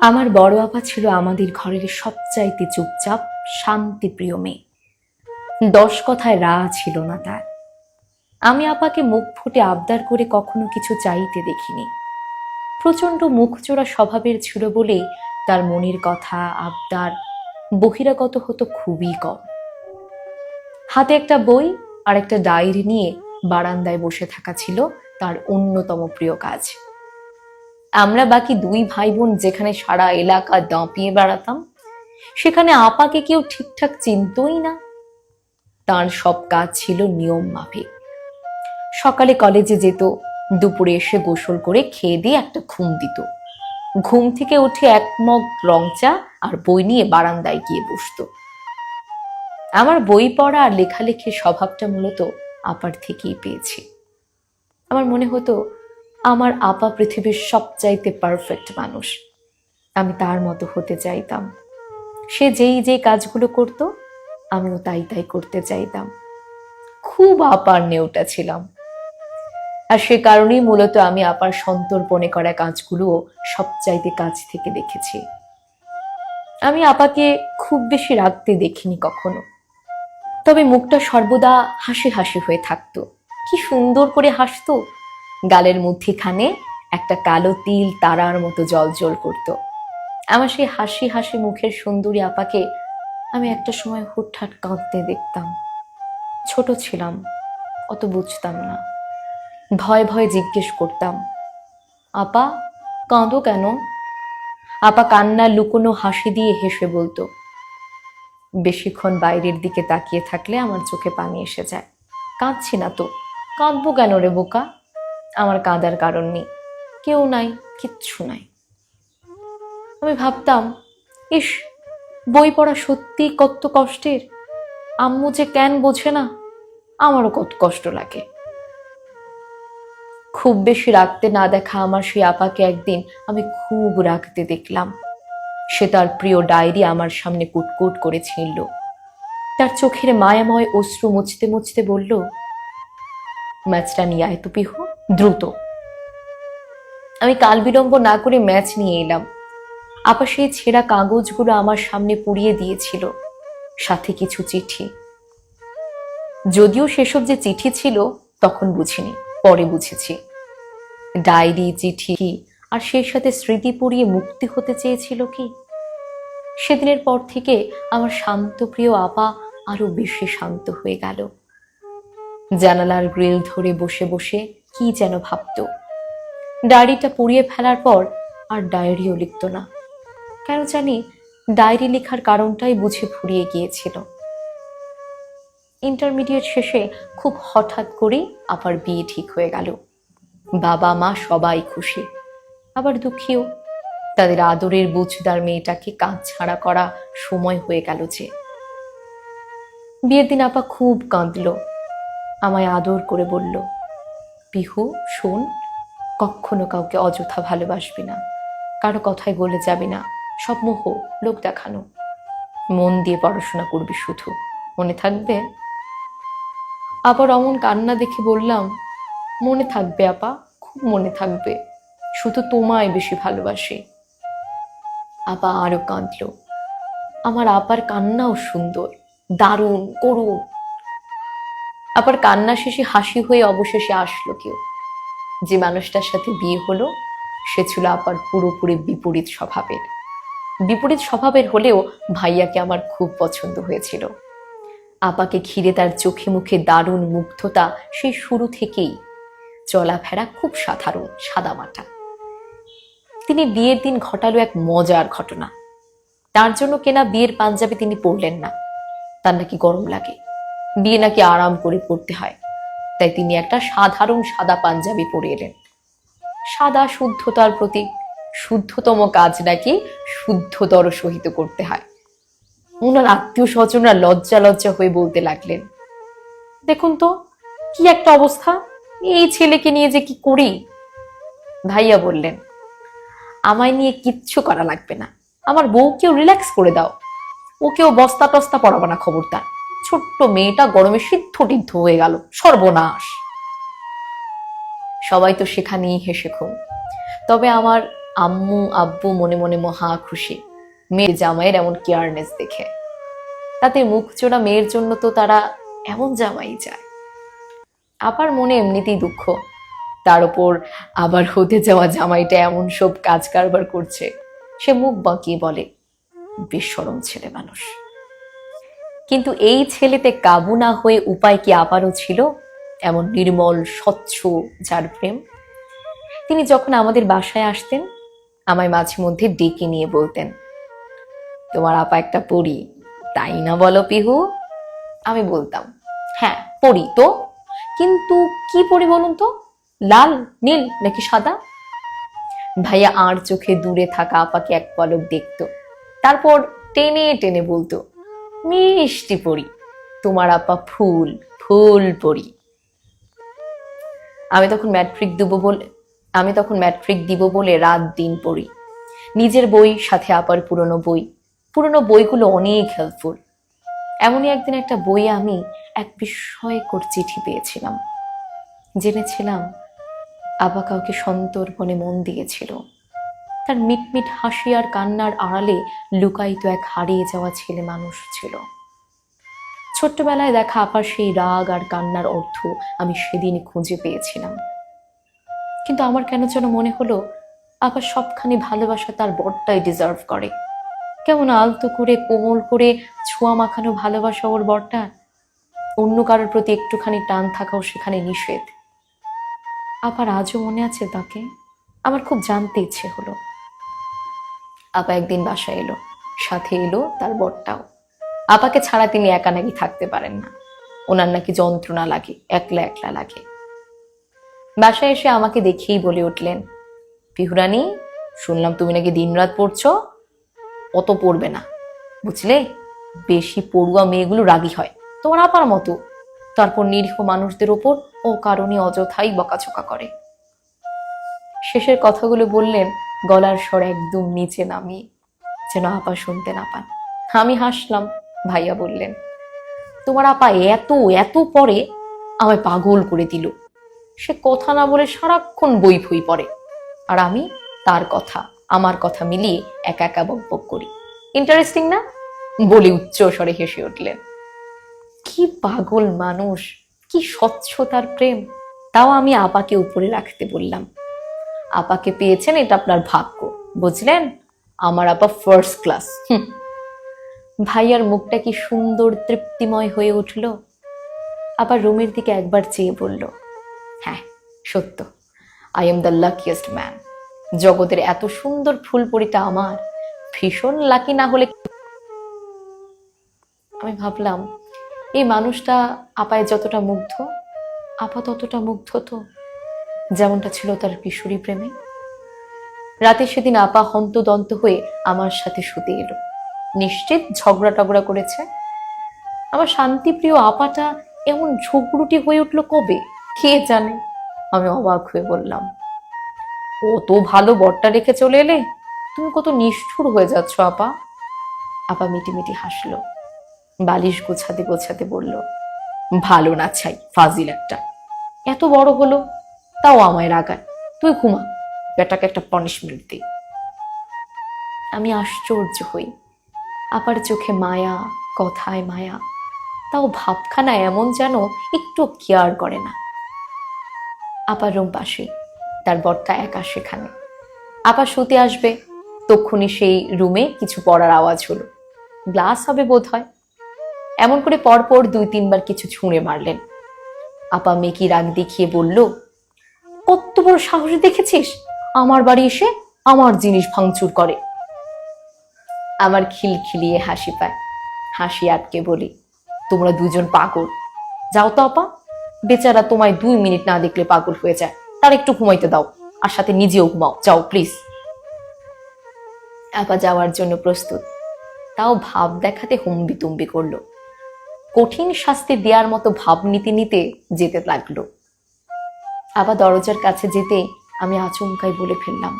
আমার বড় আপা ছিল আমাদের ঘরের সবচাইতে চুপচাপ, শান্তিপ্রিয় মেয়ে। দশ কথায় রা ছিল না তার। আমি আপাকে মুখ ফুটে আবদার করে কখনো কিছু চাইতে দেখিনি। প্রচণ্ড মুখচোরা স্বভাবের ছিল বলে তার মনের কথা, আবদার বহিরাগত হতো খুবই কম। হাতে একটা বই আর একটা ডায়েরি নিয়ে বারান্দায় বসে থাকা ছিল তার অন্যতম প্রিয় কাজ। আমরা বাকি দুই ভাই বোন যেখানে সারা এলাকা দাঁপিয়ে বেড়াতাম, সেখানে আপাকে কেউ ঠিকঠাক চিনতই না। তার সব কাজ ছিল নিয়ম মাফিক। সকালে কলেজে যেত, দুপুরে এসে গোসল করে খেয়ে দিয়ে একটা ঘুম দিত। ঘুম থেকে উঠে এক মগ রং চা আর বই নিয়ে বারান্দায় গিয়ে বসতো। আমার বই পড়া আর লেখালেখির স্বভাবটা মূলত আপার থেকেই পেয়েছি। আমার মনে হতো আমার আপা পৃথিবীর সবচাইতে পারফেক্ট মানুষ। আমি তার মতো হতে চাইতাম। সে যেই যেই কাজগুলো করত, আমিও তাই তাই করতে চাইতাম। খুব আপার নেওটা ছিলাম। আর সে কারণেই মূলত আমি আপার সন্তর্পণে করা কাজগুলোও সবচাইতে কাজ থেকে দেখেছি। আমি আপাকে খুব বেশি রাখতে দেখিনি কখনো। তবে মুখটা সর্বদা হাসি হাসি হয়ে থাকতো। কি সুন্দর করে হাসতো। গালের মধ্যিখানে একটা কালো তিল তারার মতো জল জল করত। আমার সেই হাসি হাসি মুখের সুন্দরী আপাকে আমি একটা সময় হুটহাট কাঁদতে দেখতাম। ছোট ছিলাম, অত বুঝতাম না। ভয় ভয়ে জিজ্ঞেস করতাম, আপা, কাঁদো কেন? আপা কান্না লুকোনো হাসি দিয়ে হেসে বলতো, বেশিক্ষণ বাইরের দিকে তাকিয়ে থাকলে আমার চোখে পানি এসে যায়। কাঁদছি না তো, কাঁদবো কেন রে বোকা? আমার কাঁদার কারণ নেই। কেউ নাই, কিচ্ছু নাই। আমি ভাবতাম, ইস, বই পড়া সত্যি কত কষ্টের? আম্মু যে কেন বোঝে না, আমারও কত কষ্ট লাগে। খুব বেশি রাখতে না দেখা আমার সেই আপাকে একদিন আমি খুব রাখতে দেখলাম। সে তার প্রিয় ডায়েরি আমার সামনে কুটকুট করে ছিঁড়ল। তার চোখের মায়াময় অশ্রু মুছতে মুছতে বলল ম্যাচটা নিয়ে আয় তো পিহু। দ্রুত। আমি কাল বিলম্ব না করে ম্যাচ নিয়ে এলাম। আপা সেই ছেঁড়া কাগজগুলো আমার সামনে পুড়িয়ে দিয়েছিল। সাথে কিছু চিঠি। যদিও সেসব যে চিঠি ছিল, তখন বুঝিনি। পরে বুঝেছি। ডায়েরি, চিঠি আর সেই সাথে স্মৃতি পুড়িয়ে মুক্তি হতে চেয়েছিল কি? সেদিনের পর থেকে আমার শান্ত, প্রিয় আপা আরও বেশি শান্ত হয়ে গেল। জানালার গ্রিল ধরে বসে বসে কি যেন ভাবত। ডায়েরিটা পুড়িয়ে ফেলার পর আর ডায়েরিও লিখত না। কেন জানি ডায়েরি লেখার কারণটাই বুঝে ফুরিয়ে গিয়েছিল। ইন্টারমিডিয়েট শেষে খুব হঠাৎ করেই আবার বিয়ে ঠিক হয়ে গেল। বাবা, মা সবাই খুশি। আবার দুঃখীও। তাদের আদরের বুঝদার মেয়েটাকে কাজ ছাড়া করা সময় হয়ে গেল যে। বিয়ের দিন আপা খুব কাঁদল। আমায় আদর করে বলল পিহু, শোন, কখনো কাউকে অযথা ভালোবাসবি না। কারও কথায় গলে যাবি না। সব মোহ লোক দেখানো। মন দিয়ে পড়াশোনা করবি শুধু। মনে থাকবে? আবার অমন কান্না দেখে বললাম, মনে থাকবে আপা, খুব মনে থাকবে। শুধু তোমায় বেশি ভালোবাসি। আপা আরও কাঁদল, আমার আপার কান্নাও সুন্দর। দারুণ, করুণ। আবার কান্না শেষে হাসি হয়ে অবশেষে আসলো কেউ। যে মানুষটার সাথে বিয়ে হলো, সে ছিল আপার পুরোপুরি বিপরীত স্বভাবের। বিপরীত স্বভাবের হলেও ভাইয়াকে আমার খুব পছন্দ হয়েছিল। আপাকে ঘিরে তার চোখে মুখে দারুণ মুগ্ধতা সেই শুরু থেকেই। চলাফেরা খুব সাধারণ, সাদামাটা। তিনি বিয়ের দিন ঘটালো এক মজার ঘটনা। তার জন্য কেনা বিয়ের পাঞ্জাবি তিনি পরলেন না। তার নাকি গরম লাগে। বিয়ে নাকি আরাম করে পড়তে হয়। তাই তিনি একটা সাধারণ সাদা পাঞ্জাবি পরে এলেন। সাদা শুদ্ধতার প্রতি শুদ্ধতম কাজ নাকি শুদ্ধতর সহিত করতে হয়। ওনার আত্মীয় স্বজনরা লজ্জা লজ্জা হয়ে বলতে লাগলেন, দেখুন তো, কি একটা অবস্থা। এই ছেলেকে নিয়ে যে কি করি? ভাইয়া বললেন, আমায় নিয়ে কিচ্ছু করা লাগবে না। আমার বউকেও রিল্যাক্স করে দাও। ওকেও বস্তা টস্তা পড়াবো না খবরদার। ছোট্ট মেয়েটা গরমে সিদ্ধ টিদ্ধ হয়ে গেল, সর্বনাশ। সবাই তো সেখানেই হেসে খুন তবে আমার আম্মু, আব্বু মনে মনে মহা খুশি, মেয়ের জামাইয়ের এমন কেয়ারনেস দেখে। তাতে মুখ চোরা মেয়ের জন্য তো তারা এমন জামাই চায়। আবার মনে এমনিতেই দুঃখ, তার উপর আবার হতে যাওয়া জামাইটা এমন সব কাজ কারবার করছে, সে মুখ বাঁকিয়ে বলে বেসরম ছেলে মানুষ। কিন্তু এই ছেলেতে কাবু না হয়ে উপায় কি আবারও ছিল? এমন নির্মল, স্বচ্ছ, যার প্রেম। তিনি যখন আমাদের বাসায় আসতেন, আমায় মাঝে মধ্যে ডেকে নিয়ে বলতেন, তোমার আপা একটা পড়ি তাই না বলো পিহু? আমি বলতাম হ্যাঁ পড়ি তো, কিন্তু কি পড়ি বলুন তো? লাল, নীল নাকি সাদা? ভাইয়া আর চোখে দূরে থাকা আপাকে এক পলক দেখতো, তারপর টেনে টেনে বলতো মিষ্টি পড়ি তোমার আপা ফুল ফুল পড়ি আমি তখন ম্যাট্রিক দেবো বলে, আমি তখন ম্যাট্রিক দিব বলে রাত দিন পড়ি। নিজের বই, সাথে আপার পুরনো বই। পুরনো বইগুলো অনেক হেল্পফুল এমনই একদিন একটা বই আমি এক বিস্ময়কর চিঠি পেয়েছিলাম। জেনেছিলাম আবা কাউকে সন্তর্পণে মন দিয়েছিল। তার মিটমিট হাসি আর কান্নার আড়ালে লুকায়িত এক হারিয়ে যাওয়া ছেলে মানুষ ছিল। ছোট্টবেলায় দেখা আপার সেই রাগ আর কান্নার অর্থ আমি সেদিন খুঁজে পেয়েছিলাম। কিন্তু আমার কেন যেন মনে হলো আপা সবখানি ভালোবাসা তার বরটাই ডিজার্ভ করে। কেমন আলতো করে, কোমল করে ছোঁয়া মাখানো ভালোবাসা ওর বরটা? অন্য কারোর প্রতি একটুখানি টান থাকাও সেখানে নিষেধ। আবার আজও মনে আছে তাকে? আমার খুব জানতে ইচ্ছে হলো। আপা একদিন বাসায় এলো। সাথে এলো তার বরটাও। আপাকে ছাড়া তিনি একা নাকি থাকতে পারেন না। ওনার নাকি যন্ত্রণা লাগে, একলা একলা লাগে। বাসায় এসে আমাকে দেখেই বলে উঠলেন, পিহুরানি, শুনলাম তুমি নাকি দিনরাত পড়ছো। অত পড়বে না। বুঝলে? বেশি পড়ুয়া মেয়েগুলো রাগী হয়। তোমার আপার মতো। তারপর নিরীহ মানুষদের ওপর ও কারণে অযথাই বকাঝকা করে। শেষের কথাগুলো বললেন গলার স্বর একদম নিচে নামিয়ে যেন আপা শুনতে না পান আমি হাসলাম, ভাইয়া বললেন, তোমার আপা এত এত পরে আমায় পাগল করে দিল। সে কথা না বলে সারাক্ষণ বই ফই পড়ে। আর আমি তার কথা, আমার কথা মিলিয়ে একা একা বকবক করি। ইন্টারেস্টিং না? বলে উচ্চ স্বরে হেসে উঠলেন, কি পাগল মানুষ, কি স্বচ্ছতার প্রেম। তাও আমি আপাকে উপরে রাখতে বললাম। আপাকে পেয়েছেন, এটা আপনার ভাগ্য। বুঝলেন? আমার আপা ফার্স্ট ক্লাস ভাইয়ার মুখটা কি সুন্দর, তৃপ্তিময় হয়ে উঠল? আবার রুমের দিকে একবার চেয়ে বলল হ্যাঁ সত্য। I am the luckiest man জগতের এত সুন্দর ফুলপরিটা আমার। ভীষণ লাকি না হলে আমি ভাবলাম, এই মানুষটা আপায় যতটা মুগ্ধ, আপা ততটা মুগ্ধ তো? যেমনটা ছিল তার কিশোরী প্রেমে। রাতে সেদিন আপা হন্তদন্ত হয়ে আমার সাথে শুতে এলো। নিশ্চিত ঝগড়া টগড়া করেছে। আমার শান্তিপ্রিয় আপাটা এমন ঝগড়ুটি হয়ে উঠল কবে? কে জানে? আমি অবাক হয়ে বললাম, কত ভালো বরটা রেখে চলে এলে? তুমি কত নিষ্ঠুর হয়ে যাচ্ছ আপা। আপা মিটিমিটি হাসলো, বালিশ গোছাতে গোছাতে বলল, ভালো না ছাই, ফাজিল একটা। এত বড় হলো তাও আমায় রাগায়। তুই ঘুমা, বেটাকে একটা পানিশমেন্ট দে। আমি আশ্চর্য হই। আপার চোখে মায়া, কথায় মায়া, তাও ভাবখানা এমন যেন একটু কেয়ার করে না। আপার রুম পাশে তার বরটা একা সেখানে। আপা শুতে আসবে, তক্ষুনি সেই রুমে কিছু পড়ার আওয়াজ হলো। গ্লাস হবে বোধ হয় এমন করে পরপর দুই তিনবার কিছু ছুঁড়ে মারলেন। আপা মেকি রাগ দেখিয়ে বলল কত বড় সাহস দেখেছিস? আমার বাড়ি এসে আমার জিনিস ভাঙচুর করে। আমার খিলখিলিয়ে হাসি পায়। হাসি আটকে বলি, তোমরা দুজন পাগল। যাও তো আপা। বেচারা তোমায় দুই মিনিট না দেখলে পাগল হয়ে যায়। তার একটু ঘুমাইতে দাও, আর সাথে নিজেও ঘুমাও। যাও প্লিজ আপা যাওয়ার জন্য প্রস্তুত। তাও ভাব দেখাতে হুম্বি তুম্বি করল। কঠিন শাস্তি দেওয়ার মতো ভাব নিতে নিতে যেতে লাগল। আবার দরজার কাছে যেতে আমি আচমকাই বলে ফেললাম।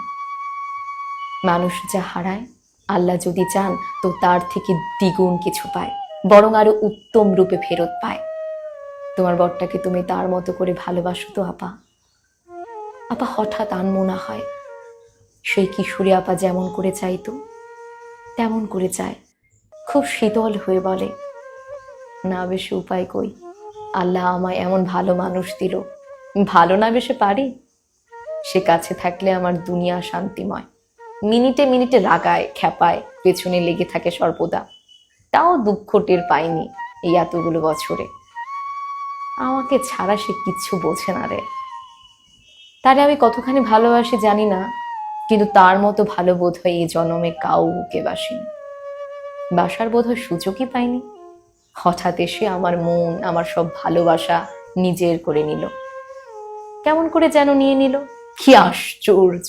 মানুষ যা হারায়, আল্লাহ যদি চান, তো তার থেকে দ্বিগুণ কিছু পায়, বরং আরও উত্তম রূপে ফেরত পায়। তোমার বরটাকে তুমি তার মতো করে ভালোবাসো তো, আপা। আপা, হঠাৎ আনমোনা হয়। সেই কিশোরী আপা যেমন করে চাইতো তেমন করে চায়। খুব শীতল হয়ে বলে, না বেশি উপায় কই। আল্লাহ আমায় এমন ভালো মানুষ দিল। ভালো না বেশে পারি? সে কাছে থাকলে আমার দুনিয়া শান্তিময়। মিনিটে মিনিটে রাগায়, খ্যাপায়, পেছনে লেগে থাকে সর্বদা। তাও দুঃখ টের পাইনি এই এতগুলো বছরে। আমাকে ছাড়া সে কিচ্ছু বোঝে না রে। তারে আমি কতখানি ভালোবাসি জানি না, কিন্তু তার মতো ভালো বোধ হয় এই জন্মে কাউকে বাসিনি। বাসার বোধ হয় সুযোগই পাইনি। হঠাৎ এসে আমার মন, আমার সব ভালোবাসা নিজের করে নিল। কেমন করে যেন নিয়ে নিল? কি আশ্চর্য!